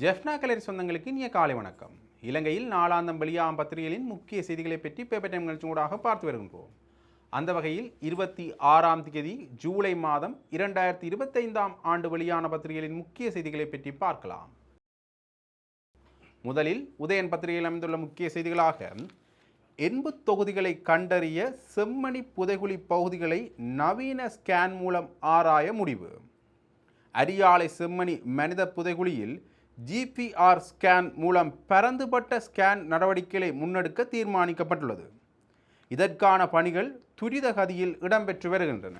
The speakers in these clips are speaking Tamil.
ஜெஃப்னா கலரி சொந்தங்களுக்கு இனிய காலை வணக்கம். இலங்கையில் நாளாந்தம் பலியாம் பத்திரிகைகளின் முக்கிய செய்திகளை பற்றி பேப்பர் டைம் நிகழ்ச்சி ஊடாக பார்த்து வருகின்றோம். அந்த வகையில் இருபத்தி ஆறாம் தேதி ஜூலை மாதம் இரண்டாயிரத்தி இருபத்தைந்தாம் ஆண்டு வெளியான பத்திரிகைகளின் முக்கிய செய்திகளை பற்றி பார்க்கலாம். முதலில் உதயன் பத்திரிகையில் அமைந்துள்ள முக்கிய செய்திகளாக எண்பு தொகுதிகளை கண்டறிய செம்மணி புதைகுழி பகுதிகளை நவீன ஸ்கேன் மூலம் ஆராய முடிவு. அரியாலை செம்மணி மனித புதைகுழியில் ஜிபிஆர் ஸ்கேன் மூலம் பரந்துபட்ட ஸ்கேன் நடவடிக்கைகளை முன்னெடுக்க தீர்மானிக்கப்பட்டுள்ளது. இதற்கான பணிகள் துரித கதியில் இடம்பெற்று வருகின்றன.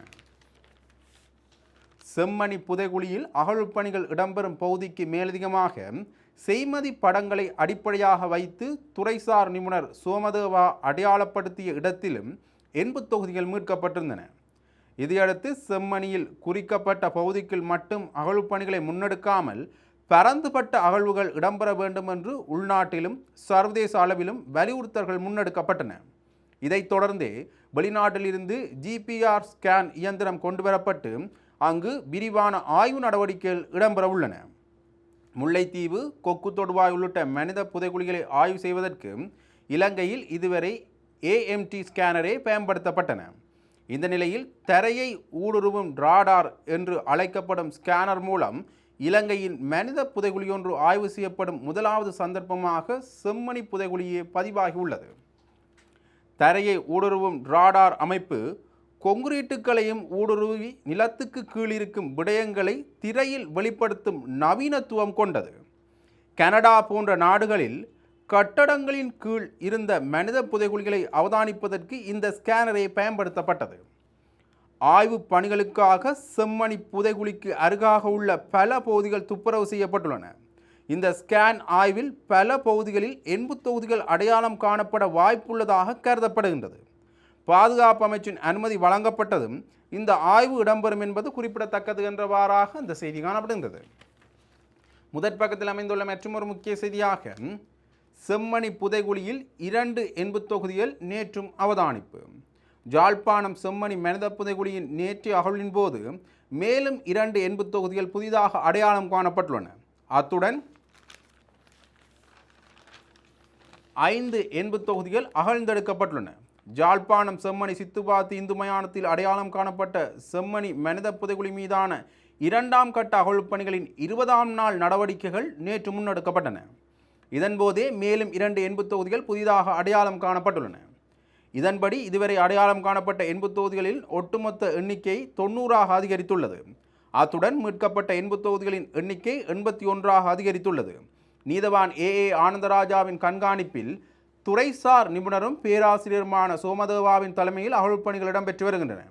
செம்மணி புதைகுழியில் அகழ்ப்பணிகள் இடம்பெறும் பகுதிக்கு மேலதிகமாக செய்மதி படங்களை அடிப்படையாக வைத்து துறைசார் நிபுணர் சோமதேவா அடையாளப்படுத்திய இடத்திலும் எண்பு தொகுதிகள் மீட்கப்பட்டிருந்தன. இதையடுத்து செம்மணியில் குறிக்கப்பட்ட பகுதிக்குள் மட்டும் அகழ்வுப்பணிகளை முன்னெடுக்காமல் பரந்துபட்ட அகழ்வுகள் இடம்பெற வேண்டும் என்று உள்நாட்டிலும் சர்வதேச அளவிலும் வலியுறுத்தல்கள் முன்னெடுக்கப்பட்டன. இதைத் தொடர்ந்தே வெளிநாட்டிலிருந்து ஜிபிஆர் ஸ்கேன் இயந்திரம் கொண்டுவரப்பட்டு அங்கு விரிவான ஆய்வு நடவடிக்கைகள் இடம்பெற உள்ளன. முல்லைத்தீவு கொக்கு தொடுவாய் உள்ளிட்ட மனித புதைகுழிகளை ஆய்வு செய்வதற்கு இலங்கையில் இதுவரை ஏஎம்டி ஸ்கேனரே பயன்படுத்தப்பட்டன. இந்த நிலையில் தரையை ஊடுருவும் ராடார் என்று அழைக்கப்படும் ஸ்கேனர் மூலம் இலங்கையின் மனித புதைகுழியொன்று ஆய்வு செய்யப்படும் முதலாவது சந்தர்ப்பமாக செம்மணி புதைகுழியே பதிவாகியுள்ளது. தரையை ஊடுருவும் ராடார் அமைப்பு கொங்குரீட்டுகளையும் ஊடுருவி நிலத்துக்கு கீழிருக்கும் விடயங்களை திரையில் வெளிப்படுத்தும் நவீனத்துவம் கொண்டது. கனடா போன்ற நாடுகளில் கட்டடங்களின் கீழ் இருந்த மனித புதைகுழிகளை அவதானிப்பதற்கு இந்த ஸ்கேனரை பயன்படுத்தப்பட்டது. ஆய்வு பணிகளுக்காக செம்மணி புதைகுழிக்கு அருகாக உள்ள பல பகுதிகள் துப்புரவு செய்யப்பட்டுள்ளன. இந்த ஸ்கேன் ஆய்வில் பல பகுதிகளில் எண்பு தொகுதிகள் அடையாளம் காணப்பட வாய்ப்புள்ளதாக கருதப்படுகின்றது. பாதுகாப்பு அமைச்சின் அனுமதி வழங்கப்பட்டதும் இந்த ஆய்வு இடம்பெறும் என்பது குறிப்பிடத்தக்கது என்றவாறாக இந்த செய்தி காணப்படுகின்றது. முதற் பக்கத்தில் அமைந்துள்ள மற்றொரு முக்கிய செய்தியாக செம்மணி புதைகுழியில் இரண்டு எண்பு தொகுதிகள் நேற்றும் அவதானிப்பு. ஜாழ்ப்பாணம் செம்மணி மனித புதைகுழியின் நேற்றைய அகழ்வின் போது மேலும் இரண்டு எண்பு தொகுதிகள் புதிதாக அடையாளம் காணப்பட்டுள்ளன. அத்துடன் ஐந்து எண்பு தொகுதிகள் அகழ்ந்தெடுக்கப்பட்டுள்ளன. ஜாழ்ப்பாணம் செம்மணி சித்துபாத்து இந்து மயானத்தில் அடையாளம் காணப்பட்ட செம்மணி மனித புதைகுழி மீதான இரண்டாம் கட்ட அகழ்வுப் பணிகளின் இருபதாம் நாள் நடவடிக்கைகள் நேற்று முன்னெடுக்கப்பட்டன. இதன்போதே மேலும் இரண்டு எண்பு தொகுதிகள் புதிதாக அடையாளம் காணப்பட்டுள்ளன. இதன்படி இதுவரை அடையாளம் காணப்பட்ட எண்பது தொகுதிகளில் ஒட்டுமொத்த எண்ணிக்கை தொண்ணூறாக அதிகரித்துள்ளது. அத்துடன் மீட்கப்பட்ட எண்பது தொகுதிகளின் எண்ணிக்கை எண்பத்தி ஒன்றாக அதிகரித்துள்ளது. நீதவான் ஏ. ஏ. ஆனந்தராஜாவின் கண்காணிப்பில் துறைசார் நிபுணரும் பேராசிரியருமான சோமதேவாவின் தலைமையில் அகழ்வுப் பணிகள் இடம்பெற்று வருகின்றன.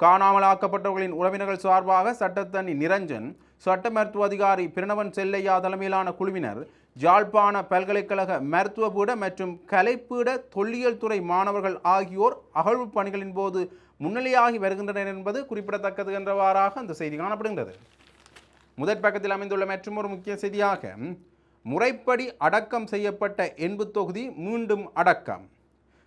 காணாமலாக்கப்பட்டவர்களின் உறவினர்கள் சார்பாக சட்டத்தனி நிரஞ்சன் சட்ட மருத்துவ அதிகாரி பிரணவன் செல்லையா தலைமையிலான குழுவினர் ஜாழ்ப்பாண பல்கலைக்கழக மருத்துவபீட மற்றும் கலைப்பீட தொல்லியல் துறை மாணவர்கள் ஆகியோர் அகழ்வு பணிகளின் போது முன்னிலையாகி வருகின்றனர் என்பது குறிப்பிடத்தக்கது என்றவாறாக அந்த செய்தி காணப்படுகின்றது. முதற் பக்கத்தில் அமைந்துள்ள மற்றொரு முக்கிய செய்தியாக முறைப்படி அடக்கம் செய்யப்பட்ட எண்பு தொகுதி மீண்டும் அடக்கம்.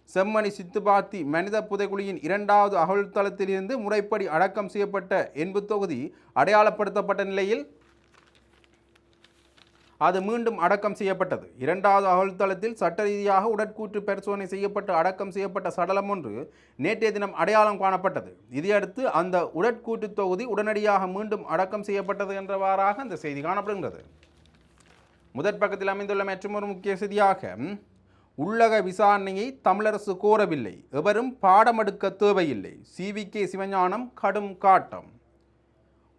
செம்மணி சித்துபாத்தி மனித புதைகுழியின் இரண்டாவது அகழ்தளத்திலிருந்து முறைப்படி அடக்கம் செய்யப்பட்ட எண்பு தொகுதி அடையாளப்படுத்தப்பட்ட நிலையில் அது மீண்டும் அடக்கம் செய்யப்பட்டது. இரண்டாவது அகழ்தளத்தில் சட்ட ரீதியாக உடற்கூற்று பரிசோதனை செய்யப்பட்டு அடக்கம் செய்யப்பட்ட சடலம் ஒன்று நேற்றைய தினம் அடையாளம் காணப்பட்டது. இதையடுத்து அந்த உடற்கூற்று தொகுதி உடனடியாக மீண்டும் அடக்கம் செய்யப்பட்டது என்றவாறாக அந்த செய்தி காணப்படுகின்றது. முதற் பக்கத்தில் அமைந்துள்ள மற்றொரு முக்கிய செய்தியாக உள்ளக விசாரணையை தமிழரசு கோரவில்லை. எவரும் பாடமெடுக்க தேவையில்லை. சிவிகே சிவஞானம் கடும் காட்டம்.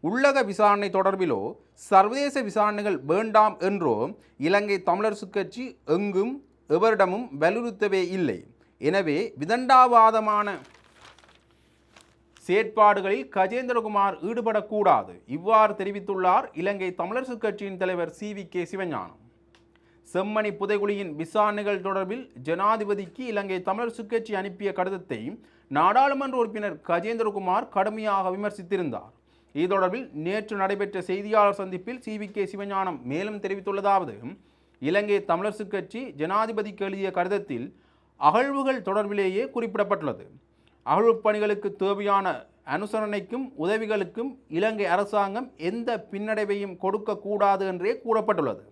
உள்ளக விசாரணை தொடர்பிலோ சர்வதேச விசாரணைகள் வேண்டாம் என்றோ இலங்கை தமிழரசு கட்சி எங்கும் எவரிடமும் வலியுறுத்தவே இல்லை. எனவே விதண்டாவாதமான செயற்பாடுகளில் கஜேந்திரகுமார் ஈடுபடக்கூடாது. இவ்வாறு தெரிவித்துள்ளார் இலங்கை தமிழரசு கட்சியின் தலைவர் C. V. K. Sivagnanam. Chemmani புதைகுழியின் விசாரணைகள் தொடர்பில் ஜனாதிபதிக்கு இலங்கை தமிழரசு கட்சி அனுப்பிய கடிதத்தை நாடாளுமன்ற உறுப்பினர் கஜேந்திரகுமார் கடுமையாக விமர்சித்திருந்தார். இது தொடர்பில் நேற்று நடைபெற்ற செய்தியாளர் சந்திப்பில் சி வி கே சிவஞானம் மேலும் தெரிவித்துள்ளதாவது இலங்கை தமிழரசு கட்சி ஜனாதிபதிக்கு எழுதிய கடிதத்தில் அகழ்வுகள் தொடர்பிலேயே குறிப்பிடப்பட்டுள்ளது. அகழ்வுப் பணிகளுக்கு தேவையான அனுசரணைக்கும் உதவிகளுக்கும் இலங்கை அரசாங்கம் எந்த பின்னடைவையும் கொடுக்கக்கூடாது என்றே கூறப்பட்டுள்ளது.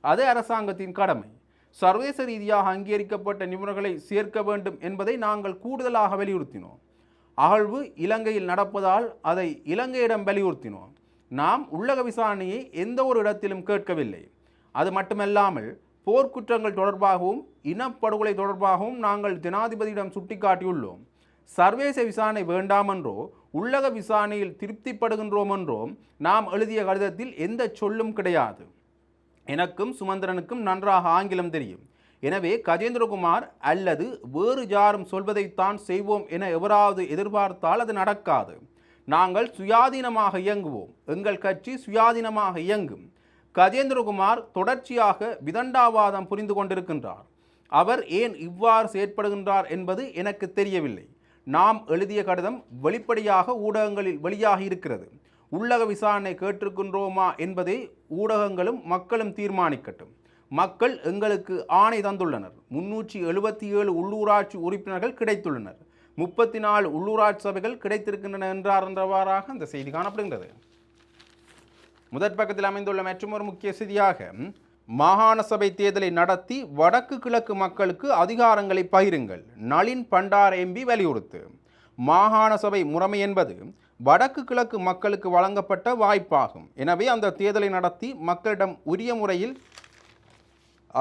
அது அரசாங்கத்தின் கடமை சர்வதேச ரீதியாக அங்கீகரிக்கப்பட்ட நிபுணர்களை சேர்க்க வேண்டும் என்பதை நாங்கள் கூடுதலாக வலியுறுத்தினோம். அகழ்வு இலங்கையில் நடப்பதால் அதை இலங்கையிடம் வலியுறுத்தினோம். நாம் உள்ளக விசாரணையை எந்த ஒரு இடத்திலும் கேட்கவில்லை. அது மட்டுமல்லாமல் போர்க்குற்றங்கள் தொடர்பாகவும் இனப்படுகொலை தொடர்பாகவும் நாங்கள் ஜனாதிபதியிடம் சுட்டிக்காட்டியுள்ளோம். சர்வேச விசாரணை வேண்டாமென்றோ உள்ளக விசாரணையில் திருப்திப்படுகின்றோம் என்றோ நாம் எழுதிய கடிதத்தில் எந்த சொல்லும் கிடையாது. எனக்கும் சுமந்திரனுக்கும் நன்றாக ஆங்கிலம் தெரியும். எனவே கஜேந்திரகுமார் அல்லது வேறு யாரும் சொல்வதைத்தான் செய்வோம் என எவராவது எதிர்பார்த்தால் அது நடக்காது. நாங்கள் சுயாதீனமாக இயங்குவோம். எங்கள் கட்சி சுயாதீனமாக இயங்கும். கஜேந்திரகுமார் தொடர்ச்சியாக விதண்டாவாதம் புரிந்து கொண்டிருக்கின்றார். அவர் ஏன் இவ்வாறு செயற்படுகின்றார் என்பது எனக்கு தெரியவில்லை. நாம் எழுதிய கடிதம் வெளிப்படையாக ஊடகங்களில் வெளியாகி இருக்கிறது. உள்ளக விசாரணை கேட்டிருக்கின்றோமா என்பதை ஊடகங்களும் மக்களும் தீர்மானிக்கட்டும். மக்கள் எங்களுக்கு ஆணை தந்துள்ளனர். முன்னூற்றி எழுபத்தி ஏழு உள்ளூராட்சி உறுப்பினர்கள் கிடைத்துள்ளனர். முப்பத்தி நாலு உள்ளூராட்சி சபைகள் கிடைத்திருக்கின்றன என்றார் என்றவாறாக அந்த செய்தி காணப்படுகின்றது. முதற் பக்கத்தில் அமைந்துள்ள மற்றொரு முக்கிய செய்தியாக மாகாண சபை தேர்தலை நடத்தி வடக்கு கிழக்கு மக்களுக்கு அதிகாரங்களை பகிருங்கள். நளின் பண்டார எம்பி வலியுறுத்து. மாகாண சபை முறைமை என்பது வடக்கு கிழக்கு மக்களுக்கு வழங்கப்பட்ட வாய்ப்பாகும். எனவே அந்த தேர்தலை நடத்தி மக்களிடம் உரிய முறையில்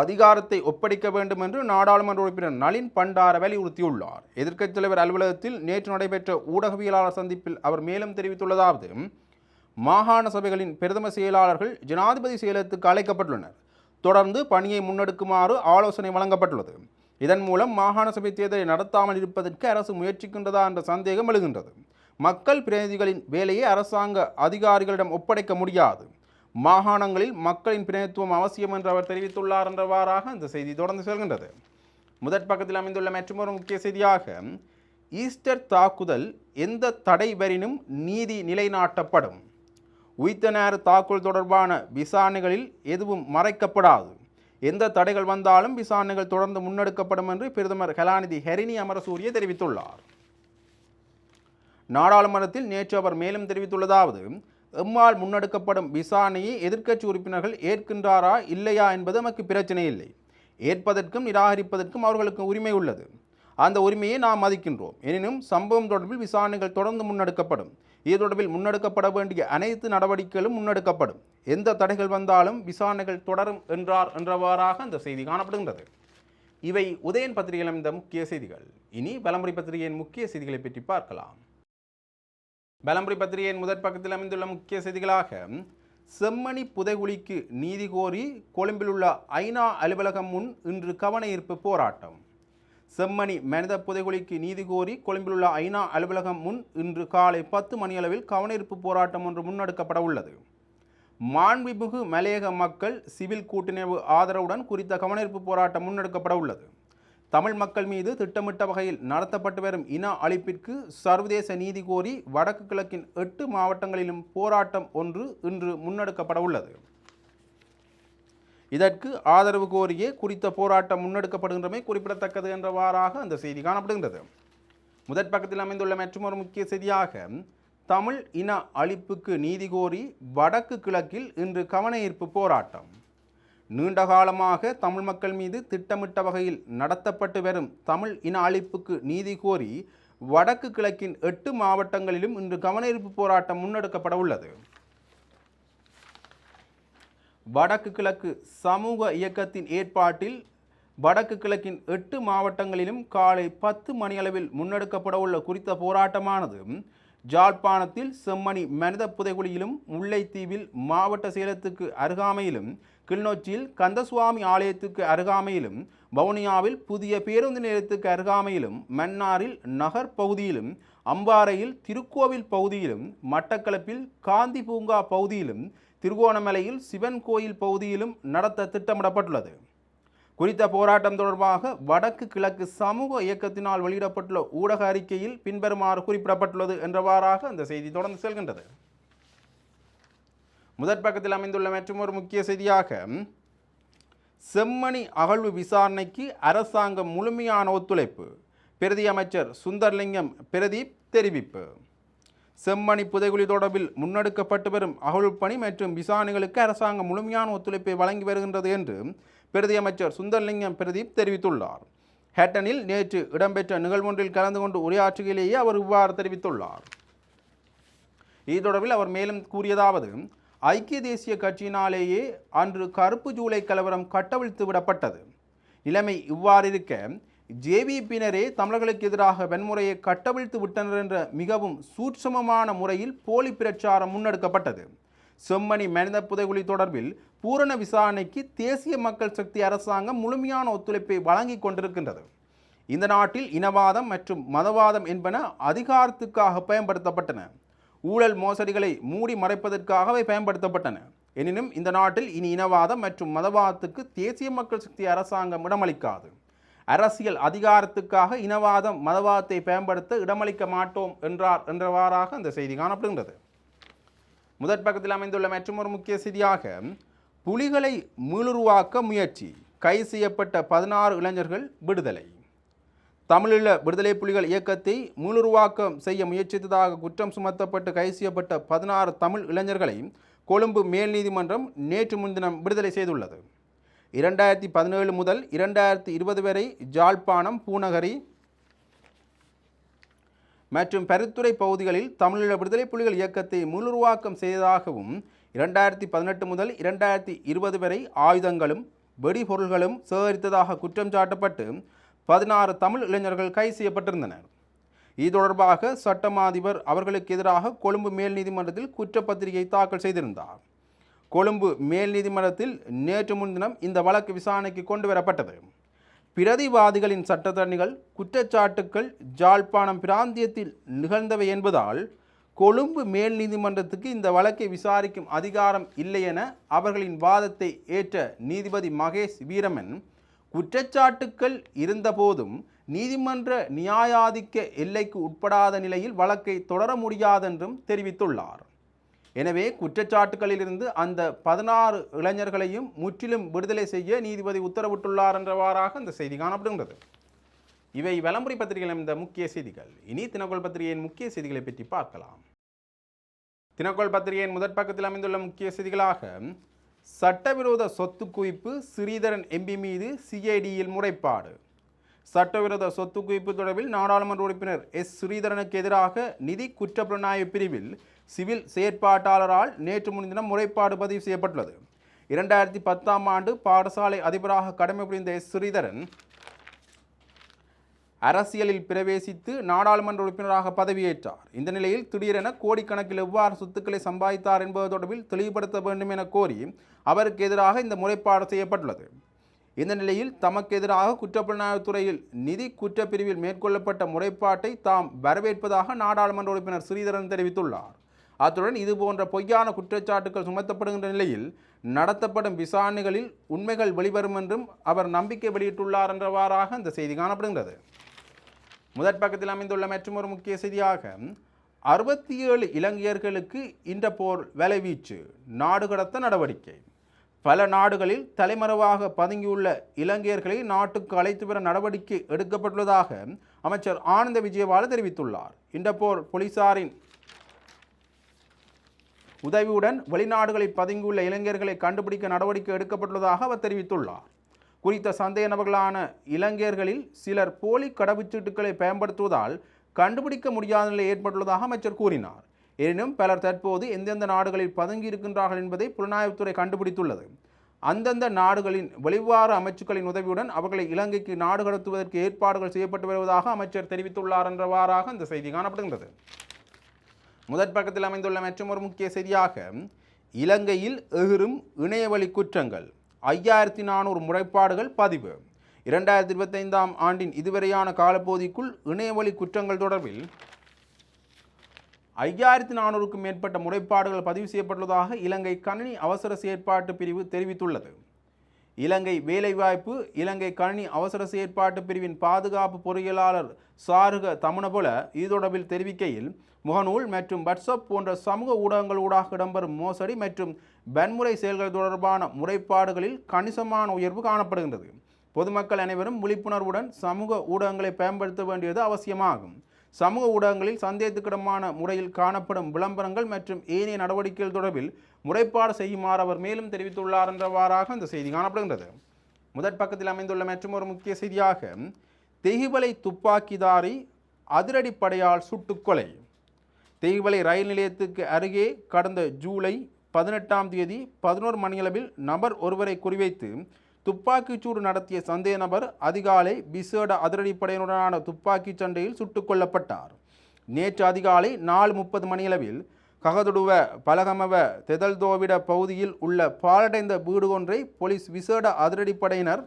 அதிகாரத்தை ஒப்படைக்க வேண்டும் என்று நாடாளுமன்ற உறுப்பினர் நளின் பண்டார வலியுறுத்தியுள்ளார் எதிர்க்கட்சித் தலைவர் அலுவலகத்தில் நேற்று நடைபெற்ற ஊடகவியலாளர் சந்திப்பில் அவர் மேலும் தெரிவித்துள்ளதாவது மாகாண சபைகளின் பிரதம செயலாளர்கள் ஜனாதிபதி செயலகத்துக்கு அழைக்கப்பட்டுள்ளனர். தொடர்ந்து பணியை முன்னெடுக்குமாறு ஆலோசனை வழங்கப்பட்டுள்ளது. இதன் மூலம் மாகாண சபை தேர்தலை நடத்தாமல் இருப்பதற்கு அரசு முயற்சிக்கின்றதா என்ற சந்தேகம் எழுகின்றது. மக்கள் பிரதிநிதிகளின் வேலையை அரசாங்க அதிகாரிகளிடம் ஒப்படைக்க முடியாது. மாகாணங்களில் மக்களின் பிரதிநிதித்துவம் அவசியம் என்று அவர் தெரிவித்துள்ளார் என்றவாறாக அந்த செய்தி தொடர்ந்து செல்கின்றது. முதற் பக்கத்தில் அமைந்துள்ள மற்றொரு முக்கிய செய்தியாக ஈஸ்டர் தாக்குதல் எந்த தடை வரினும் நீதி நிலைநாட்டப்படும். உயிர்த்தநேர தாக்குதல் தொடர்பான விசாரணைகளில் எதுவும் மறைக்கப்படாது. எந்த தடைகள் வந்தாலும் விசாரணைகள் தொடர்ந்து முன்னெடுக்கப்படும் என்று பிரதமர் கலாநிதி ஹெரினி அமரசூரிய தெரிவித்துள்ளார். நாடாளுமன்றத்தில் நேற்று அவர் மேலும் தெரிவித்துள்ளதாவது எம்மால் முன்னெடுக்கப்படும் விசாரணையை எதிர்க்கட்சி உறுப்பினர்கள் ஏற்கின்றாரா இல்லையா என்பது நமக்கு பிரச்சனை இல்லை. ஏற்பதற்கும் நிராகரிப்பதற்கும் அவர்களுக்கு உரிமை உள்ளது. அந்த உரிமையை நாம் மதிக்கின்றோம். எனினும் சம்பவம் தொடர்பில் விசாரணைகள் தொடர்ந்து முன்னெடுக்கப்படும். இது தொடர்பில் முன்னெடுக்கப்பட வேண்டிய அனைத்து நடவடிக்கைகளும் முன்னெடுக்கப்படும். எந்த தடைகள் வந்தாலும் விசாரணைகள் தொடரும் என்றார் என்றவாறாக அந்த செய்தி காணப்படுகின்றது. இவை உதயன் பத்திரிகையில் அமைந்த முக்கிய செய்திகள். இனி பலமுறை பத்திரிகையின் முக்கிய செய்திகளை பற்றி பார்க்கலாம். பலம்புரி பத்திரிகையின் முதற் பக்கத்தில் அமைந்துள்ள முக்கிய செய்திகளாக செம்மணி புதைகுழிக்கு நீதி கோரி கொழும்பில் உள்ள ஐநா அலுவலகம் முன் இன்று கவன ஈர்ப்பு போராட்டம். செம்மணி மனித புதைகுழிக்கு நீதி கோரி கொழும்பில் உள்ள ஐநா அலுவலகம் முன் இன்று காலை பத்து மணியளவில் கவனஈர்ப்பு போராட்டம் ஒன்று முன்னெடுக்கப்பட உள்ளது. மாண்புமிகு மலையக மக்கள் சிவில் கூட்டிணைவு ஆதரவுடன் குறித்த கவனஈர்ப்பு போராட்டம் முன்னெடுக்கப்பட உள்ளது. தமிழ் மக்கள் மீது திட்டமிட்ட வகையில் நடத்தப்பட்டு வரும் இன அழிப்பிற்கு சர்வதேச நீதி கோரி வடக்கு கிழக்கின் எட்டு மாவட்டங்களிலும் போராட்டம் ஒன்று இன்று முன்னெடுக்கப்பட உள்ளது. இதற்கு ஆதரவு கோரியே குறித்த போராட்டம் முன்னெடுக்கப்படுகின்றமை குறிப்பிடத்தக்கது என்றவாறாக அந்த செய்தி காணப்படுகின்றது. முதற் பக்கத்தில் அமைந்துள்ள மற்றொரு முக்கிய செய்தியாக தமிழ் இன அழிப்புக்கு நீதி கோரி வடக்கு கிழக்கில் இன்று கவனஈர்ப்பு போராட்டம். நீண்டகாலமாக தமிழ் மக்கள் மீது திட்டமிட்ட வகையில் நடத்தப்பட்டு வரும் தமிழ் இன அழிப்புக்கு நீதி கோரி வடக்கு கிழக்கின் எட்டு மாவட்டங்களிலும் இன்று கவனஈர்ப்பு போராட்டம் முன்னெடுக்கப்பட உள்ளது. வடக்கு கிழக்கு சமூக இயக்கத்தின் ஏற்பாட்டில் வடக்கு கிழக்கின் எட்டு மாவட்டங்களிலும் காலை பத்து மணியளவில் முன்னெடுக்கப்பட உள்ள குறித்த போராட்டமானது ஜாழ்ப்பாணத்தில் செம்மணி மனித புதைகுழியிலும் முல்லைத்தீவில் மாவட்ட சேலத்துக்கு அருகாமையிலும் கிளிநொச்சியில் கந்தசுவாமி ஆலயத்துக்கு அருகாமையிலும் வவுனியாவில் புதிய பேருந்து நிலையத்துக்கு அருகாமையிலும் மன்னாரில் நகர் பகுதியிலும் அம்பாறையில் திருக்கோவில் பகுதியிலும் மட்டக்களப்பில் காந்தி பூங்கா பகுதியிலும் திருகோணமலையில் சிவன் கோயில் பகுதியிலும் நடத்த திட்டமிடப்பட்டுள்ளது. குறித்த போராட்டம் தொடர்பாக வடக்கு கிழக்கு சமூக இயக்கத்தினால் வெளியிடப்பட்டுள்ள ஊடக அறிக்கையில் பின்வருமாறு குறிப்பிடப்பட்டுள்ளது என்றவாறாக அந்த செய்தி தொடர்ந்து செல்கின்றது. முதற் பக்கத்தில் அமைந்துள்ள மற்றொரு முக்கிய செய்தியாக செம்மணி அகழ்வு விசாரணைக்கு அரசாங்கம் முழுமையான ஒத்துழைப்பு. பிரதி அமைச்சர் சுந்தர்லிங்கம் பிரதீப் தெரிவிப்பு. செம்மணி புதைகுழி தொடர்பில் முன்னெடுக்கப்பட்டு வரும் அகழ்பணி மற்றும் விசாரணைகளுக்கு அரசாங்கம் முழுமையான ஒத்துழைப்பை வழங்கி வருகின்றது என்று பிரதி அமைச்சர் சுந்தர்லிங்கம் பிரதீப் தெரிவித்துள்ளார். ஹேட்டனில் நேற்று இடம்பெற்ற நிகழ்வொன்றில் கலந்து கொண்டு உரையாற்றுகையிலேயே அவர் இவ்வாறு தெரிவித்துள்ளார். இது தொடர்பில் அவர் மேலும் கூறியதாவது ஐக்கிய தேசிய கட்சியினாலேயே அன்று கருப்பு ஜூலை கலவரம் கட்டவிழ்த்து விடப்பட்டது. நிலைமை இவ்வாறிருக்க ஜேவிபினரே ஜேவிபியினரே தமிழர்களுக்கு எதிராக வன்முறையை கட்டவிழ்த்து விட்டனர் என்ற மிகவும் சூட்சமமான முறையில் போலி பிரச்சாரம் முன்னெடுக்கப்பட்டது. செம்மணி மனித புதைகுழி தொடர்பில் பூரண விசாரணைக்கு தேசிய மக்கள் சக்தி அரசாங்கம் முழுமையான ஒத்துழைப்பை வழங்கி கொண்டிருக்கின்றது. இந்த நாட்டில் இனவாதம் மற்றும் மதவாதம் என்பன அதிகாரத்துக்காக பயன்படுத்தப்பட்டன. ஊழல் மோசடிகளை மூடி மறைப்பதற்காகவே பயன்படுத்தப்பட்டன. எனினும் இந்த நாட்டில் இனி இனவாதம் மற்றும் மதவாதத்துக்கு தேசிய மக்கள் சக்தி அரசாங்கம் இடமளிக்காது. அரசியல் அதிகாரத்துக்காக இனவாதம் மதவாதத்தை பயன்படுத்த இடமளிக்க மாட்டோம் என்றார் என்றவாறாக அந்த செய்தி காணப்படுகின்றது. முதற் பக்கத்தில் அமைந்துள்ள மற்றொரு முக்கிய செய்தியாக புலிகளை மீளுருவாக்க முயற்சி. கை செய்யப்பட்ட பதினாறு இளைஞர்கள் விடுதலை. தமிழீழ விடுதலை புலிகள் இயக்கத்தை மூலுருவாக்கம் செய்ய முயற்சித்ததாக குற்றம் சுமத்தப்பட்டு கைது செய்யப்பட்ட பதினாறு தமிழ் இளைஞர்களை கொழும்பு மேல் நீதிமன்றம் நேற்று முன்தினம் விடுதலை செய்துள்ளது. இரண்டாயிரத்தி பதினேழு முதல் இரண்டாயிரத்தி இருபது வரை ஜாழ்ப்பாணம் பூநகரி மற்றும் பரித்துறை பகுதிகளில் தமிழீழ விடுதலை புலிகள் இயக்கத்தை மீளுருவாக்கம் செய்ததாகவும் இரண்டாயிரத்தி பதினெட்டு முதல் இரண்டாயிரத்தி இருபது வரை ஆயுதங்களும் வெடிபொருள்களும் சேகரித்ததாக குற்றம் சாட்டப்பட்டு பதினாறு தமிழ் இளைஞர்கள் கைது செய்யப்பட்டிருந்தனர். இது தொடர்பாக சட்டமா அதிபர் அவர்களுக்கு எதிராக கொழும்பு மேல் நீதிமன்றத்தில் குற்றப்பத்திரிகை தாக்கல் செய்திருந்தார். கொழும்பு மேல் நீதிமன்றத்தில் நேற்று முன்தினம் இந்த வழக்கு விசாரணைக்கு கொண்டு வரப்பட்டது. பிரதிவாதிகளின் சட்டத்தரணிகள் குற்றச்சாட்டுக்கள் ஜாழ்ப்பாணம் பிராந்தியத்தில் நிகழ்ந்தவை என்பதால் கொழும்பு மேல் நீதிமன்றத்துக்கு இந்த வழக்கை விசாரிக்கும் அதிகாரம் இல்லை என அவர்களின் வாதத்தை ஏற்ற நீதிபதி மகேஷ் வீரமன் குற்றச்சாட்டுக்கள் இருந்தபோதும் நீதிமன்ற நியாயாதிக்க எல்லைக்கு உட்படாத நிலையில் வழக்கை தொடர முடியாதென்றும் தெரிவித்துள்ளார். எனவே குற்றச்சாட்டுகளிலிருந்து அந்த பதினாறு இளைஞர்களையும் முற்றிலும் விடுதலை செய்ய நீதிபதி உத்தரவிட்டுள்ளார் என்றவாறாக இந்த செய்தி காணப்படுகின்றது. இவை வலம்புரி பத்திரிகையில் இந்த முக்கிய செய்திகள். இனி தினக்கோள் பத்திரிகையின் முக்கிய செய்திகளை பற்றி பார்க்கலாம். தினக்கோள் பத்திரிகையின் முதற் பக்கத்தில் அமைந்துள்ள முக்கிய செய்திகளாக சட்டவிரோத சொத்து குவிப்பு ஸ்ரீதரன் எம்பி மீது சிஐடியில் முறைப்பாடு. சட்டவிரோத சொத்து குவிப்பு தொடர்பில் நாடாளுமன்ற உறுப்பினர் எஸ். ஸ்ரீதரனுக்கு எதிராக நிதி குற்றப்புலனாய்வு பிரிவில் சிவில் செயற்பாட்டாளரால் நேற்று முன்தினம் முறைப்பாடு பதிவு செய்யப்பட்டுள்ளது. இரண்டாயிரத்தி பத்தாம் ஆண்டு பாடசாலை அதிபராக கடமை புரிந்த எஸ். ஸ்ரீதரன் அரசியலில் பிரவேசித்து நாடாளுமன்ற உறுப்பினராக பதவியேற்றார். இந்த நிலையில் திடீரென கோடிக்கணக்கில் எவ்வாறு சொத்துக்களை சம்பாதித்தார் என்பது தொடர்பில் தெளிவுபடுத்த வேண்டும் என கோரி அவருக்கு எதிராக இந்த முறைப்பாடு செய்யப்பட்டுள்ளது. இந்த நிலையில் தமக்கு எதிராக குற்றப்புலனாய்வுத்துறையில் நிதி குற்றப்பிரிவில் மேற்கொள்ளப்பட்ட முறைப்பாட்டை தாம் வரவேற்பதாக நாடாளுமன்ற உறுப்பினர் ஸ்ரீதரன் தெரிவித்துள்ளார். அத்துடன் இதுபோன்ற பொய்யான குற்றச்சாட்டுகள் சுமத்தப்படுகின்ற நிலையில் நடத்தப்படும் விசாரணைகளில் உண்மைகள் வெளிவரும் என்றும் அவர் நம்பிக்கை வெளியிட்டுள்ளார் என்றவாறாக இந்த செய்தி காணப்படுகின்றது. முதற் பக்கத்தில் அமைந்துள்ள மற்றொரு முக்கிய செய்தியாக அறுபத்தி ஏழு இலங்கையர்களுக்கு இந்த போர் விளைவீச்சு நாடு கடத்த நடவடிக்கை. பல நாடுகளில் தலைமறைவாக பதுங்கியுள்ள இலங்கையர்களை நாட்டுக்கு அழைத்து வர நடவடிக்கை எடுக்கப்பட்டுள்ளதாக அமைச்சர் ஆனந்த விஜயபால தெரிவித்துள்ளார். இந்த போர் போலீசாரின் உதவியுடன் வெளிநாடுகளில் பதுங்கியுள்ள இளைஞர்களை கண்டுபிடிக்க நடவடிக்கை எடுக்கப்பட்டுள்ளதாக அவர் தெரிவித்துள்ளார். குறித்த சந்தேக நபர்களான இளைஞர்களில் சிலர் போலி கடவுச்சீட்டுகளை பயன்படுத்துவதால் கண்டுபிடிக்க முடியாத நிலை ஏற்பட்டுள்ளதாக அமைச்சர் கூறினார். எனினும் பலர் தற்போது எந்தெந்த நாடுகளில் பதுங்கி இருக்கின்றார்கள் என்பதை புலனாய்வுத்துறை கண்டுபிடித்துள்ளது. அந்தந்த நாடுகளின் வெளிவார அமைச்சுக்களின் உதவியுடன் அவர்களை இலங்கைக்கு நாடு கடத்துவதற்கு ஏற்பாடுகள் செய்யப்பட்டு வருவதாக அமைச்சர் தெரிவித்துள்ளார் என்றவாறாக இந்த செய்தி காணப்படுகின்றது. முதற் பக்கத்தில் அமைந்துள்ள மற்றொரு முக்கிய செய்தியாக இலங்கையில் எகிரும் இணையவழி குற்றங்கள் ஐயாயிரத்தி நானூறு முறைப்பாடுகள் பதிவு. இரண்டாயிரத்தி இருபத்தைந்தாம் ஆண்டின் இதுவரையான காலப்பகுதிக்குள் இணையவழி குற்றங்கள் தொடர்பில் ஐயாயிரத்தி நானூறுக்கும் மேற்பட்ட முறைப்பாடுகள் பதிவு செய்யப்பட்டுள்ளதாக இலங்கை கணினி அவசர செயற்பாட்டு பிரிவு தெரிவித்துள்ளது. இலங்கை வேலைவாய்ப்பு இலங்கை கணினி அவசர செயற்பாட்டு பிரிவின் பாதுகாப்பு பொறியியலாளர் சாருக தமனபுல இது தொடர்பில் தெரிவிக்கையில் முகநூல் மற்றும் வாட்ஸ்அப் போன்ற சமூக ஊடகங்கள் ஊடாக இடம்பெறும் மோசடி மற்றும் வன்முறை செயல்கள் தொடர்பான முறைப்பாடுகளில் கணிசமான உயர்வு காணப்படுகின்றது. பொதுமக்கள் அனைவரும் விழிப்புணர்வுடன் சமூக ஊடகங்களை பயன்படுத்த வேண்டியது அவசியமாகும். சமூக ஊடகங்களில் சந்தேகத்துக்கிடமான முறையில் காணப்படும் விளம்பரங்கள் மற்றும் ஏனைய நடவடிக்கைகள் தொடர்பில் முறைப்பாடு செய்யுமாறு அவர் மேலும் தெரிவித்துள்ளார் என்றவாறாக அந்த செய்தி காணப்படுகின்றது. முதற் பக்கத்தில் அமைந்துள்ள மற்றும் ஒரு முக்கிய செய்தியாக தெஹிவலை துப்பாக்கிதாரி அதிரடிப்படையால் சுட்டுக்கொலை தெய்வலை ரயில் நிலையத்துக்கு அருகே கடந்த ஜூலை பதினெட்டாம் தேதி பதினோரு மணியளவில் நபர் ஒருவரை குறிவைத்து துப்பாக்கிச்சூடு நடத்திய சந்தேக நபர் அதிகாலை விசேட அதிரடிப்படையினுடனான துப்பாக்கிச் சண்டையில் சுட்டுக் கொல்லப்பட்டார் நேற்று அதிகாலை நாலு முப்பது மணியளவில் ககதுடுவ பலகமவ தெதல்தோவிட பகுதியில் உள்ள பாலடைந்த வீடு ஒன்றை போலீஸ் விசேட அதிரடிப்படையினர்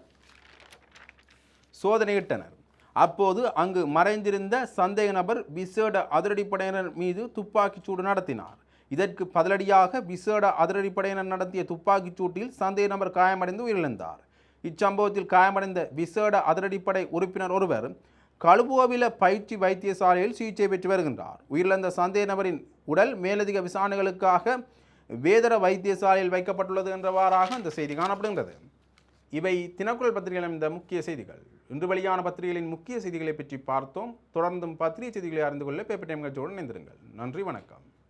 சோதனையிட்டனர். அப்போது அங்கு மறைந்திருந்த சந்தேக நபர் விசேட அதிரடிப்படையினர் மீது துப்பாக்கிச் சூடு நடத்தினார். இதற்கு பதிலடியாக விசேட அதிரடிப்படையினர் நடத்திய துப்பாக்கிச் சூட்டில் சந்தேக நபர் காயமடைந்து உயிரிழந்தார். இச்சம்பவத்தில் காயமடைந்த விசேட அதிரடிப்படை உறுப்பினர் ஒருவர் கழுபுவவில பயிற்சி வைத்தியசாலையில் சிகிச்சை பெற்று வருகின்றார். உயிரிழந்த சந்தேக நபரின் உடல் மேலதிக விசாரணைகளுக்காக வேதர வைத்தியசாலையில் வைக்கப்பட்டுள்ளது என்றவாறாக அந்த செய்தி காணப்படுகின்றது. இவை தினக்குரல் பத்திரிகையில் இந்த முக்கிய செய்திகள். இன்று வெளியான பத்திரிகைகளின் முக்கிய செய்திகளை பற்றி பார்த்தோம். தொடர்ந்தும் பத்திரிகை செய்திகளை அறிந்து கொள்ள பேப்பர் டைம் கட்சியோடு இணைந்திருங்கள். நன்றி வணக்கம்.